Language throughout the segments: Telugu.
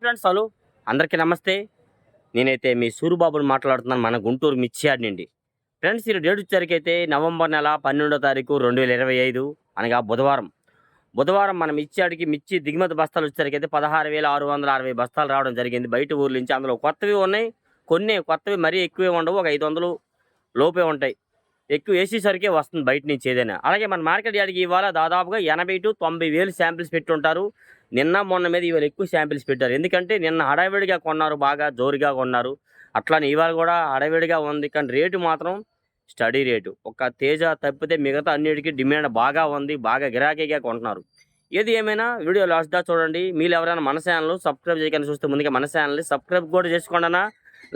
Friends hello. అందరికీ నమస్తే. నేనైతే మీ సూరిబాబుని మాట్లాడుతున్నాను మన గుంటూరు మిర్చియాడ్ నుండి. ఫ్రెండ్స్ ఈ డేట్ వచ్చేసరికి అయితే నవంబర్ నెల పన్నెండో తారీఖు రెండు వేల ఇరవై ఐదు అనగా బుధవారం. బుధవారం మన మిర్చియాడికి మిర్చి దిగుమతి బస్తాలు వచ్చేసరికి అయితే పదహారు వేల ఆరు వందల అరవై బస్తాలు రావడం జరిగింది. బయట ఊర్ల నుంచి అందులో కొత్తవి ఉన్నాయి. కొన్ని కొత్తవి మరీ ఎక్కువే ఉండవు ఒక ఐదు వందలు లోపే ఉంటాయి. ఎక్కువ వేసేసరికే వస్తుంది బయట నుంచి ఏదైనా. అలాగే మన మార్కెట్ యార్డ్కి ఇవాళ దాదాపుగా ఎనభై టు తొంభై వేలు శాంపిల్స్ పెట్టుంటారు. నిన్న మొన్న మీద ఇవాళ ఎక్కువ శాంపిల్స్ పెట్టారు. ఎందుకంటే నిన్న హడావిడిగా కొన్నారు బాగా జోరుగా కొన్నారు. అట్లానే ఇవాళ కూడా హడావిడిగా ఉంది. కానీ రేటు మాత్రం స్టడీ రేటు. ఒక తేజ తప్పితే మిగతా అన్నిటికీ డిమాండ్ బాగా ఉంది బాగా గిరాకీగా కొంటున్నారు. ఏది ఏమైనా వీడియో లాస్ట్ దా చూడండి. మీరు ఎవరైనా మన ఛానల్ సబ్స్క్రైబ్ చేయకుండా చూస్తే ముందుగా మన ఛానల్ని సబ్స్క్రైబ్ కూడా చేసుకోండినా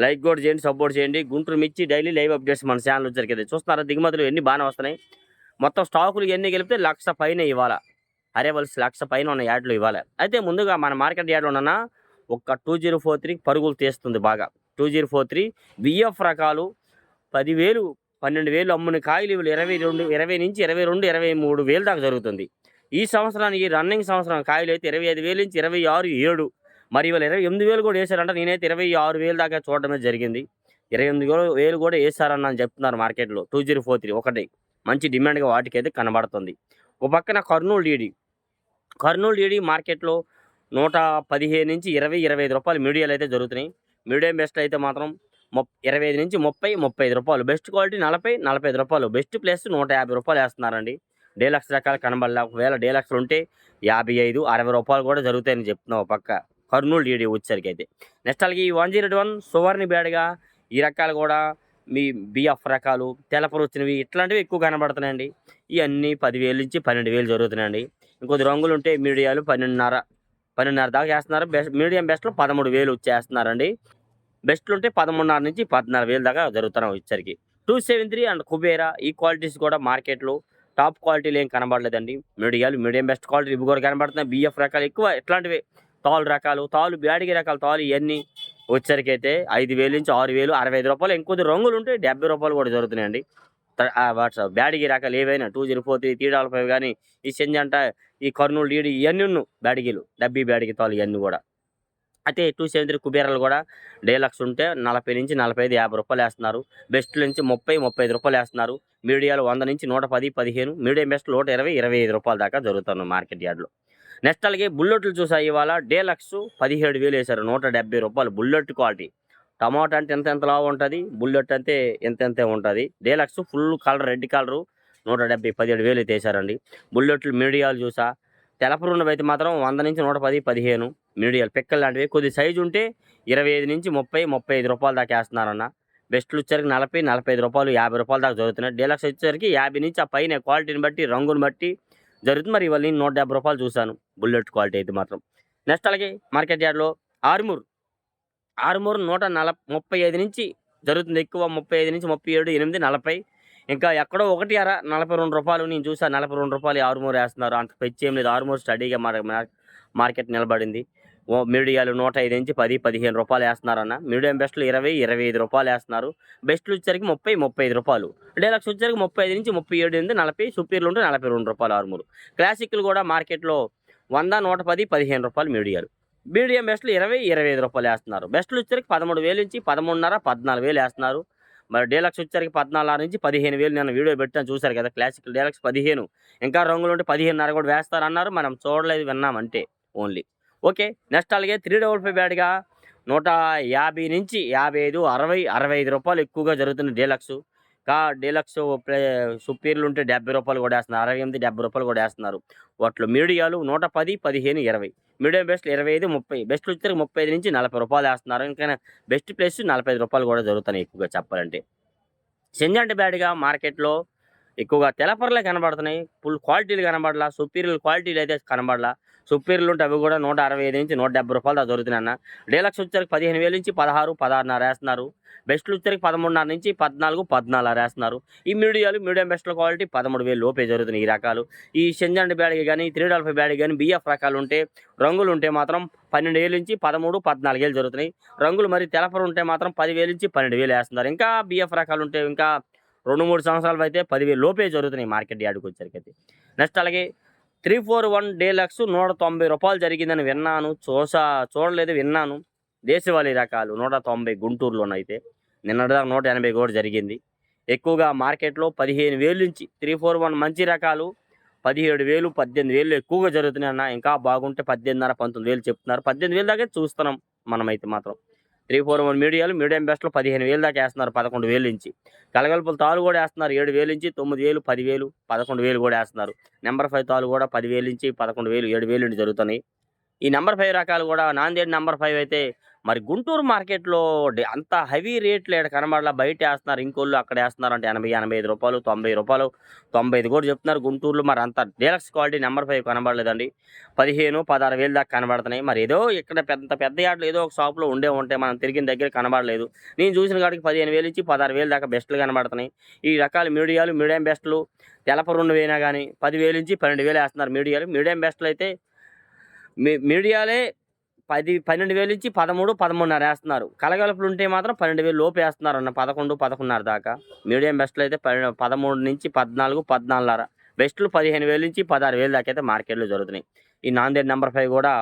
లైక్ కూడా చేయండి సపోర్ట్ చేయండి. గుంటూరు మిర్చి డైలీ లైవ్ అప్డేట్స్ మన ఛానల్ జరిగేది చూస్తున్నారా? దిగుమతులు ఎన్ని బాగానే వస్తున్నాయి. మొత్తం స్టాకులు ఎన్ని గెలిపితే లక్ష పైన ఇవాళ అరేవల్స్ లక్ష పైన ఉన్న యాడ్లు ఇవ్వాలి. అయితే ముందుగా మన మార్కెట్ యార్డ్లో ఉన్న ఒక టూ జీరో ఫోర్ త్రీ పరుగులు తీస్తుంది బాగా. Two zero four three VF రకాలు పదివేలు పన్నెండు వేలు అమ్ముని కాయలు ఇవ్వలు ఇరవై రెండు ఇరవై నుంచి ఇరవై రెండు ఇరవై మూడు వేలు దాకా జరుగుతుంది. ఈ సంవత్సరానికి రన్నింగ్ సంవత్సరం కాయలు అయితే ఇరవై ఐదు వేలు నుంచి ఇరవై ఆరు ఏడు. మరి ఇవాళ ఇరవై ఎనిమిది వేలు కూడా వేశారంట నేనైతే ఇరవై ఆరు వేలు దాకా చూడడమే జరిగింది. ఇరవై ఎనిమిది వేలు- వేలు కూడా వేశారని అని చెప్తున్నారు మార్కెట్లో. టూ జీరో ఫోర్ త్రీ ఒకటి మంచి డిమాండ్గా వాటికైతే కనబడుతుంది. ఒక పక్కన కర్నూలు డీడీ. కర్నూలు డీడీ మార్కెట్లో నూట పదిహేను నుంచి ఇరవై ఇరవై ఐదు రూపాయలు మీడియాలు అయితే జరుగుతున్నాయి. మీడియం బెస్ట్ అయితే మాత్రం ముప్ ఇరవై ఐదు నుంచి ముప్పై ముప్పై ఐదు రూపాయలు. బెస్ట్ క్వాలిటీ నలభై నలభై ఐదు రూపాయలు. బెస్ట్ ప్లేస్ నూట యాభై రూపాయలు వేస్తున్నారండి. డీలక్స్ రకాలు కనబడలే. ఒకవేళ డీలక్స్లు ఉంటే యాభై ఐదు అరవై రూపాయలు కూడా జరుగుతాయని చెప్తున్నావు పక్క కర్నూలు డీడీ వచ్చేసరికి అయితే. నెక్స్ట్ అలాగే ఈ వన్ జీరో వన్ సువర్ణ బేడగా ఈ రకాలు కూడా మీ బిఎఫ్ రకాలు తెలపరు వచ్చినవి ఇట్లాంటివి ఎక్కువ కనబడుతున్నాయండి. ఇవన్నీ పదివేలు నుంచి పన్నెండు వేలు జరుగుతున్నాయండి. ఇంకొద్ది రంగులు ఉంటే మీడియాలు పన్నెండున్నర పన్నెండున్నర దాకా చేస్తున్నారు బెస్ట్ మీడియం బెస్ట్లో పదమూడు వేలు చేస్తున్నారండి బెస్ట్లు ఉంటే పదమూడున్నర నుంచి పద్నాలుగు వేలు దాకా జరుగుతున్నాం ఇచ్చరికి. Two seven three and Kubera ఈ క్వాలిటీస్ కూడా మార్కెట్లో టాప్ క్వాలిటీలు ఏం కనబడలేదండి. మీడియాలు మీడియం బెస్ట్ క్వాలిటీ ఇవి కూడా కనబడుతున్నాయి. బిఎఫ్ రకాలు ఎక్కువ ఇట్లాంటివి. తాలు రకాలు తాలు బ్యాడిగి రకాలు తాలు ఇవన్నీ వచ్చరికి ఐదు వేలు నుంచి ఆరు వేలు అరవై ఐదు రూపాయలు ఇంకొద్ది రంగులు ఉంటే డెబ్బై రూపాయలు కూడా జరుగుతున్నాయండి. వాట్సాప్ బ్యాడిగి రకాలు ఏవైనా two zero four three three double five కానీ ఈ సెంజంట ఈ కర్నూలు డీడి ఇవన్నీ ఉన్ను బ్యాడిగీలు డబ్బీ బ్యాడిగి తాలు ఇవన్నీ కూడా. అయితే టూ సెవెన్ త్రీ కుబేరాలు కూడా డేలక్స్ ఉంటే నలభై నుంచి నలభై ఐదు యాభై రూపాయలు వేస్తున్నారు. బెస్ట్ నుంచి ముప్పై ముప్పై ఐదు రూపాయలు వేస్తున్నారు. మీడియాలు వంద నుంచి నూట పది పదిహేను మీడియం బెస్ట్ నూట ఇరవై ఇరవై ఐదు రూపాయల దాకా జరుగుతున్నాయి మార్కెట్ యార్డ్లో. నెక్స్ట్ అలాగే బుల్లెట్లు చూసా ఇవాళ. డేలక్స్ పదిహేడు వేలు వేశారు. నూట డెబ్బై రూపాయలు బుల్లెట్ క్వాలిటీ. టమాటా అంటే ఎంత ఎంత లావు ఉంటుంది? బుల్లెట్ అంటే ఎంత ఎంత ఉంటుంది? Deluxe full colour red colour. నూట డెబ్బై పదిహేడు వేలు అయితే వేశారండి. బుల్లెట్లు మీడియాలు చూసా. తెలపరున్నవి అయితే మాత్రం వంద నుంచి నూట పది పదిహేను. మీడియాలు పిక్కలు లాంటివి. కొద్ది సైజు ఉంటే ఇరవై ఐదు నుంచి ముప్పై ముప్పై ఐదు రూపాయల దాకా వేస్తున్నారన్న. బెస్ట్లు వచ్చేసరికి నలభై నలభై ఐదు రూపాయలు యాభై రూపాయల దాకా జరుగుతున్నాయి. డీలక్స్ వచ్చేసరికి యాభై నుంచి ఆ పైన క్వాలిటీని బట్టి రంగుని బట్టి జరుగుతుంది. మరి ఇవాళ నేను నూట డెబ్బై రూపాయలు చూశాను. బుల్లెట్ క్వాలిటీ అయితే మాత్రం. నెక్స్ట్ అలాగే మార్కెట్ యార్డ్లో ఆరుమూరు. ఆరుమూరు నూట నల ముప్పై ఐదు నుంచి జరుగుతుంది. ఎక్కువ ముప్పై ఐదు నుంచి ముప్పై ఏడు ఎనిమిది నలభై. ఇంకా ఎక్కడో ఒకటి అర నలభై రెండు రూపాయలు నేను చూసాను నలభై రెండు రూపాయలు ఆరుమూరు వేస్తున్నారు. అంత పెచ్చి ఏం లేదు. ఆరుమూరు స్టడీగా మార్కెట్ నిలబడింది. మీడియాలు నూట ఐదు నుంచి పది పదిహేను రూపాయలు వేస్తున్నారన్న. మీడియం బెస్ట్లు ఇరవై ఇరవై ఐదు రూపాయలు వేస్తున్నారు. బెస్ట్లు వచ్చేసరికి ముప్పై ముప్పై ఐదు రూపాయలు. డీలక్స్ వచ్చేసరికి ముప్పై ఐదు నుంచి ముప్పై ఏడు ఎనిమిది నలభై సుపీర్లు ఉంటే నలభై రెండు రూపాయలు ఆరుమూరు. క్లాసిక్లు కూడా మార్కెట్లో వంద నూట పది పదిహేను రూపాయలు మీడియాలు. మీడియం బెస్ట్లు ఇరవై ఇరవై ఐదు రూపాయలు వేస్తున్నారు. బెస్ట్లు వచ్చేసరికి పదమూడు వేలు నుంచి పదమూడున్నర పద్నాలుగు వేలు వేస్తున్నారు. మరి డీలక్స్ వచ్చేసరికి పద్నాలుగు నుంచి పదిహేను వేలు నేను వీడియో పెట్టాను చూశారు కదా క్లాసిక్ డీలక్స్ పదిహేను. ఇంకా రంగులు ఉంటే పదిహేనున్నర కూడా వేస్తారన్నారు. మనం చూడలేదు విన్నామంటే ఓన్లీ. ఓకే నెక్స్ట్ అలాగే త్రీ డబుల్ ఫైవ్ బ్యాడ్గా నూట యాభై నుంచి యాభై ఐదు అరవై అరవై ఐదు రూపాయలు ఎక్కువగా జరుగుతుంది డీలక్స్. కా డీలక్స్ ప్లే సుపీరియర్లు ఉంటే డెబ్బై రూపాయలు కూడా వేస్తున్నారు. అరవై ఎనిమిది డెబ్బై రూపాయలు కూడా వేస్తున్నారు. వాటిలో మీడియాలు నూట పది పదిహేను ఇరవై. మీడియం బెస్ట్ ఇరవై ఐదు ముప్పై. బెస్ట్ వచ్చేసరికి ముప్పై ఐదు నుంచి నలభై రూపాయలు వేస్తున్నారు. ఇంకా బెస్ట్ ప్లేస్ నలభై ఐదు రూపాయలు కూడా జరుగుతున్నాయి ఎక్కువగా చెప్పాలంటే. సింజంటి బ్యాడ్గా మార్కెట్లో ఎక్కువగా తెలపరలే కనబడుతున్నాయి. ఫుల్ క్వాలిటీలు కనబడలా సుపీరియర్ క్వాలిటీలు అయితే కనబడలా. సుప్పీర్లు ఉంటే అవి కూడా నూట అరవై ఐదు నుంచి నూట డెబ్బై రూపాయలు దాకా దొరుకుతున్నాయి అన్న. డీలక్స్ వచ్చేసరికి పదిహేను వేలు నుంచి పదహారు పదహారున్నర వేస్తున్నారు. బెస్ట్లు వచ్చేసరికి పదమూడున్నర నుంచి పద్నాలుగు పద్నాలుగు వేస్తున్నారు. ఈ మీడియాలు మీడియం బెస్ట్ల క్వాలిటీ పదమూడు వేలు లోపే జరుగుతున్నాయి ఈ రకాలు. ఈ సెంజండ్ బ్యాడ్కి కానీ త్రీ డల్ఫై బ్యాడ్ కానీ బిఎఫ్ రకాలు ఉంటే రంగులు ఉంటే మాత్రం పన్నెండు వేలు నుంచి పదమూడు పద్నాలుగు వేలు జరుగుతున్నాయి. రంగులు మరి తెలపరు ఉంటే మాత్రం పదివేలు నుంచి పన్నెండు వేలు వేస్తున్నారు. ఇంకా బిఎఫ్ రకాలు ఉంటే ఇంకా రెండు మూడు సంవత్సరాలు అయితే పదివేలు లోపే జరుగుతున్నాయి మార్కెట్ యార్డ్కి వచ్చేసరికి అయితే. నెక్స్ట్ అలాగే త్రీ ఫోర్ వన్ డీలక్స్ నూట తొంభై రూపాయలు జరిగిందని విన్నాను. చూసా చూడలేదు విన్నాను. దేశవాళీ రకాలు నూట తొంభై గుంటూరులోనైతే. నిన్నటిదాకా నూట ఎనభై కూడా జరిగింది. ఎక్కువగా మార్కెట్లో పదిహేను వేలు నుంచి త్రీ ఫోర్ వన్ మంచి రకాలు పదిహేడు వేలు పద్దెనిమిది వేలు ఎక్కువగా జరుగుతున్నాయి అన్న ఇంకా బాగుంటే పద్దెనిమిదిన్నర పంతొమ్మిది వేలు చెప్తున్నారు. పద్దెనిమిది వేలు దాకా చూస్తున్నాం మనమైతే మాత్రం. త్రీ ఫోర్ వన్ మీడియాలు మీడియం బెస్ట్లో పదిహేను వేలు దాకా వేస్తున్నారు పదకొండు వేలు నుంచి. కలగలుపుల తాలు కూడా వేస్తున్నారు ఏడు వేలు నుంచి తొమ్మిది వేలు పది వేలు పదకొండు వేలు కూడా వేస్తున్నారు. నెంబర్ ఫైవ్ తాలు కూడా పదివేలు నుంచి పదకొండు వేలు ఏడు వేలు నుంచి జరుగుతున్నాయి. ఈ నెంబర్ ఫైవ్ రకాలు కూడా నాందేడ్ నెంబర్ ఫైవ్ అయితే మరి గుంటూరు మార్కెట్లో అంత హెవీ రేట్లు ఇక్కడ కనబడలా? బయట వేస్తున్నారు ఇంకోళ్ళు అక్కడ వేస్తున్నారు అంటే ఎనభై ఎనభై ఐదు రూపాయలు తొంభై రూపాయలు తొంభై ఐదు కూడా చెప్తున్నారు గుంటూరులో. మరి అంత డీలక్స్ క్వాలిటీ నెంబర్ ఫైవ్ కనబడలేదండి. పదిహేను పదహారు వేలు దాకా కనబడుతున్నాయి. మరి ఏదో ఇక్కడ పెద్ద పెద్ద యాడ్లు ఏదో ఒక షాప్లో ఉండే ఉంటే మనం తిరిగిన దగ్గర కనబడలేదు. నేను చూసిన కాడికి పదిహేను వేలు ఇచ్చి పదహారు వేలు దాకా బెస్ట్లు కనబడుతున్నాయి. ఈ రకాల మీడియాలు మీడియం బెస్ట్లు తెలప రెండు వేయినా కానీ పదివేలు నుంచి పన్నెండు వేలు వేస్తున్నారు మీడియాలు. మీడియం బెస్ట్లు అయితే మీ మీడియాలే పది పన్నెండు వేలు నుంచి పదమూడు పదమూడున్నర వేస్తున్నారు. కలగలుపులు ఉంటే మాత్రం పన్నెండు వేలు లోపు వేస్తున్నారు అన్న పదకొండు పదకొండున్నర దాకా. మీడియం బెస్ట్లు అయితే పదమూడు నుంచి పద్నాలుగు పద్నాలుగున్నర. బెస్ట్లు పదిహేను వేలు నుంచి పదహారు వేలు దాకా అయితే మార్కెట్లో జరుగుతున్నాయి. ఈ నాందేడ్ నెంబర్ ఫైవ్ కూడా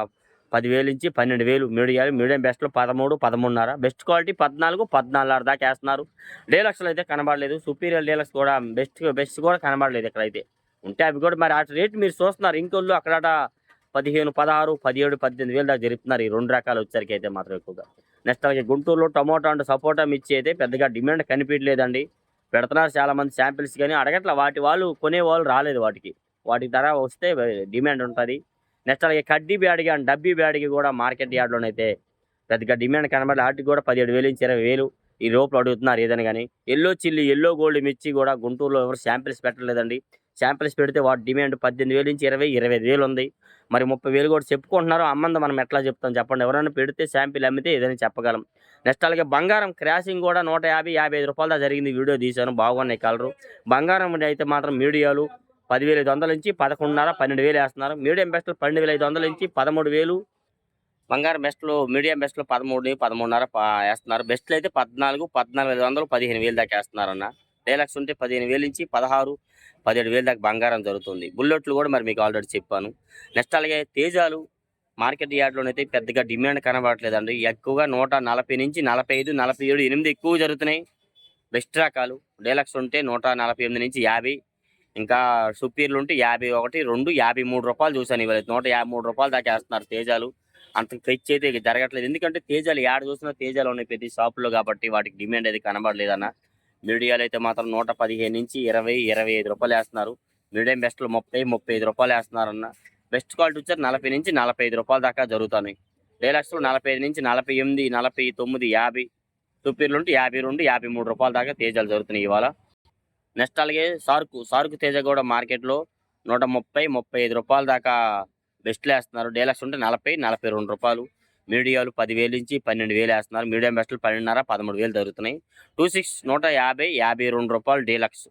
పదివేలు నుంచి పన్నెండు వేలు మీడియాలు మీడియం బెస్ట్లు పదమూడు పదమూడున్నర. బెస్ట్ క్వాలిటీ పద్నాలుగు పద్నాలుగున్నర దాకా వేస్తున్నారు. డీలక్స్లో అయితే కనబడలేదు. సుపీరియర్ డీలక్స్ కూడా బెస్ట్ బెస్ట్ కూడా కనబడలేదు ఇక్కడైతే. ఉంటే అవి కూడా మరి ఆ రేట్ మీరు చూస్తున్నారు. ఇంకోళ్ళు అక్కడ పదిహేను పదహారు పదిహేడు పద్దెనిమిది వేలు దాకా జరుపుతున్నారు. ఈ రెండు రకాలు వచ్చరికి అయితే మాత్రం ఎక్కువగా. నెక్స్ట్ అలాగే గుంటూరులో టమోటా అండ్ సపోటా మిర్చి అయితే పెద్దగా డిమాండ్ కనిపించలేదండి. పెడుతున్నారు చాలా మంది శాంపిల్స్ కానీ అడగట్ల వాటి వాళ్ళు కొనే వాళ్ళు రాలేదు వాటికి. వాటి ధర వస్తే డిమాండ్ ఉంటుంది. నెక్స్ట్ అలాగే కడ్డీ బ్యాడ్కి అండ్ డబ్బీ బ్యాడ్కి కూడా మార్కెట్ యార్డ్లోనైతే పెద్దగా డిమాండ్ కనబడి వాటికి కూడా పదిహేడు వేలు నుంచి ఇరవై వేలు ఈ లోపల అడుగుతున్నారు ఏదైనా కానీ. ఎల్లో చిల్లి ఎల్లో గోల్డ్ మిర్చి కూడా గుంటూరులో ఎవరు శాంపిల్స్ పెట్టలేదండి. శాంపిల్స్ పెడితే వాటి డిమాండ్ పద్దెనిమిది వేలు నుంచి ఇరవై ఇరవై ఐదు వేలు ఉంది. మరి ముప్పై వేలు కూడా చెప్పుకుంటున్నారు. అమ్మంది మనం ఎట్లా చెప్తాం చెప్పండి. ఎవరైనా పెడితే శాంపిల్ అమ్మితే ఏదైనా చెప్పగలం. నెక్స్ట్ అలాగే బంగారం క్రాసింగ్ కూడా నూట యాభై యాభై ఐదు రూపాయల జరిగింది. వీడియో తీశాను. బాగున్నాయి కలరు. బంగారం అయితే మాత్రం మీడియాలు పదివేల ఐదు వందల నుంచి పదకొండున్నర పన్నెండు వేలు వేస్తున్నారు. మీడియం బెస్ట్లు పన్నెండు వేల ఐదు వందల నుంచి పదమూడు వేలు. బంగారం బెస్ట్లు మీడియం బెస్ట్లు పదమూడు పదమూడున్నర వేస్తున్నారు. బెస్ట్లు అయితే పద్నాలుగు పద్నాలుగు ఐదు వందలు పదిహేను వేలు దాకా వేస్తున్నారు అన్న డైలాక్స్ ఉంటే పదిహేను వేలు నుంచి పదహారు పదిహేడు వేలు దాకా బంగారం జరుగుతుంది. బుల్లెట్లు కూడా మరి మీకు ఆల్రెడీ చెప్పాను. నెక్స్ట్ అలాగే తేజాలు మార్కెట్ యార్డ్లోనైతే పెద్దగా డిమాండ్ కనబడట్లేదండి. ఎక్కువగా నూట నలభై నుంచి నలభై ఐదు నలభై ఏడు ఎనిమిది ఎక్కువ జరుగుతున్నాయి. బెస్ట్ రకాలు. డైలాక్స్ ఉంటే నూట నలభై ఎనిమిది నుంచి యాభై ఇంకా సుపీర్లు ఉంటే యాభై ఒకటి రెండు యాభై మూడు రూపాయలు చూసాను ఇవాళ. నూట యాభై మూడు రూపాయలు దాకా వేస్తున్నారు తేజాలు. అంత తెచ్చి అయితే జరగట్లేదు. ఎందుకంటే తేజాలు యాడ చూసినా తేజాలు ఉన్నాయి ప్రతి షాపులో కాబట్టి వాటికి డిమాండ్ అయితే కనబడలేదన్న. మీడియాలు అయితే మాత్రం నూట పదిహేను నుంచి ఇరవై ఇరవై ఐదు రూపాయలు వేస్తున్నారు. మీడియం బెస్ట్లు ముప్పై ముప్పై ఐదు రూపాయలు వేస్తున్నారన్న. బెస్ట్ క్వాలిటీ వచ్చారు నలభై నుంచి నలభై ఐదు రూపాయల దాకా జరుగుతున్నాయి. డైలాక్స్లో నలభై ఐదు నుంచి నలభై ఎనిమిది నలభై తొమ్మిది యాభై సుపీర్లు ఉంటే యాభై రెండు యాభై మూడు రూపాయల దాకా తేజాలు జరుగుతున్నాయి ఇవాళ. నెక్స్ట్ అలాగే సార్కు సార్కు తేజ కూడా మార్కెట్లో నూట ముప్పై ముప్పై ఐదు రూపాయల దాకా బెస్ట్లు వేస్తున్నారు. డైలాక్స్ ఉంటే నలభై నలభై రెండు రూపాయలు. మీడియాలు పదివేలు నుంచి పన్నెండు వేలు వేస్తున్నారు. మీడియం బెస్ట్లు పన్నెండున్నర పదమూడు వేలు జరుగుతున్నాయి. టూ సిక్స్ నూట యాభై యాభై రెండు రూపాయలు డీలక్స్.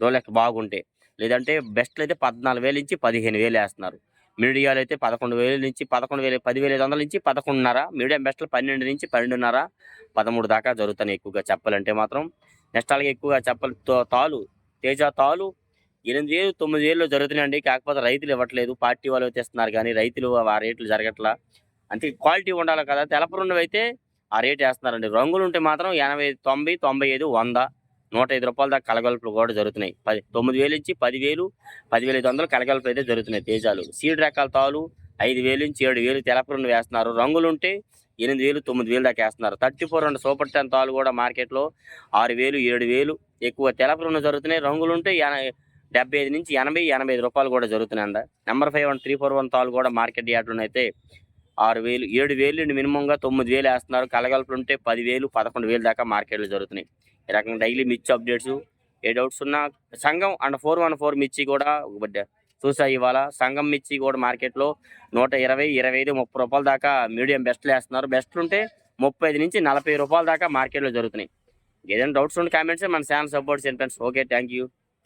డోలక్స్ బాగుంటే లేదంటే బెస్ట్లు అయితే పద్నాలుగు వేలు నుంచి పదిహేను వేలు వేస్తున్నారు. మీడియాలు అయితే పదకొండు వేల నుంచి పదకొండు వేల పదివేల ఐదు వందల నుంచి పదకొండున్నర మీడియం బెస్ట్లు పన్నెండు నుంచి పన్నెండున్నర పదమూడు దాకా జరుగుతున్నాయి ఎక్కువగా చెప్పాలంటే మాత్రం. నెక్స్ట్ అలాగే ఎక్కువగా చెప్పాలి తో- తాలు తేజ తాలు. ఎనిమిది వేలు తొమ్మిది వేలు జరుగుతున్నాయండి. కాకపోతే రైతులు ఇవ్వట్లేదు. పార్టీ వాళ్ళు తెస్తున్నారు కానీ రైతులు ఆ రేట్లు జరగట్లా. అంతే క్వాలిటీ ఉండాలి కదా. తెలపరున్నవి అయితే ఆ రేట్ వేస్తున్నారండి. రంగులు ఉంటే మాత్రం ఎనభై తొంభై తొంభై ఐదు వంద నూట ఐదు రూపాయల దాకా కలగలుపులు కూడా జరుగుతున్నాయి. పది తొమ్మిది వేలు నుంచి పదివేలు పదివేల ఐదు వందలు కలగలుపులు అయితే జరుగుతున్నాయి తేజాలు. సీడ్ రకాల తాలు ఐదు వేలు నుంచి ఏడు వేలు తెలపరున్న వేస్తున్నారు. రంగులు ఉంటే ఎనిమిది వేలు తొమ్మిది వేలు దాకా వేస్తున్నారు. Thirty four and super ten తాలు కూడా మార్కెట్లో ఆరు వేలు ఏడు వేలు ఎక్కువ తెలపరుండు జరుగుతున్నాయి. రంగులు ఉంటే డెబ్బై ఐదు నుంచి ఎనభై ఎనభై ఐదు రూపాయలు కూడా జరుగుతున్నాయి అంద number five one three four one తాలు కూడా మార్కెట్ యార్డ్లో అయితే ఆరు వేలు ఏడు వేలు నుండి మినిమంగా తొమ్మిది వేలు వేస్తున్నారు. కలగలుపులు ఉంటే పదివేలు పదకొండు వేలు దాకా మార్కెట్లో జరుగుతున్నాయి. ఈ రకంగా డైలీ మిర్చి అప్డేట్స్. ఏ డౌట్స్ ఉన్నా సంఘం అండ్ ఫోర్ వన్ ఫోర్ మిర్చి కూడా చూసా ఇవాళ. సంఘం మిర్చి కూడా మార్కెట్లో నూట ఇరవై ఇరవై ఐదు ముప్పై రూపాయల దాకా మీడియం బెస్ట్లు వేస్తున్నారు. బెస్ట్లు ఉంటే ముప్పై ఐదు నుంచి నలభై రూపాయల దాకా మార్కెట్లో జరుగుతున్నాయి. ఏదైనా డౌట్స్ ఉంటే కామెంట్స్ మన ఛానల్ సపోర్ట్ చేయండి ఫ్రెండ్స్. Okay thank you.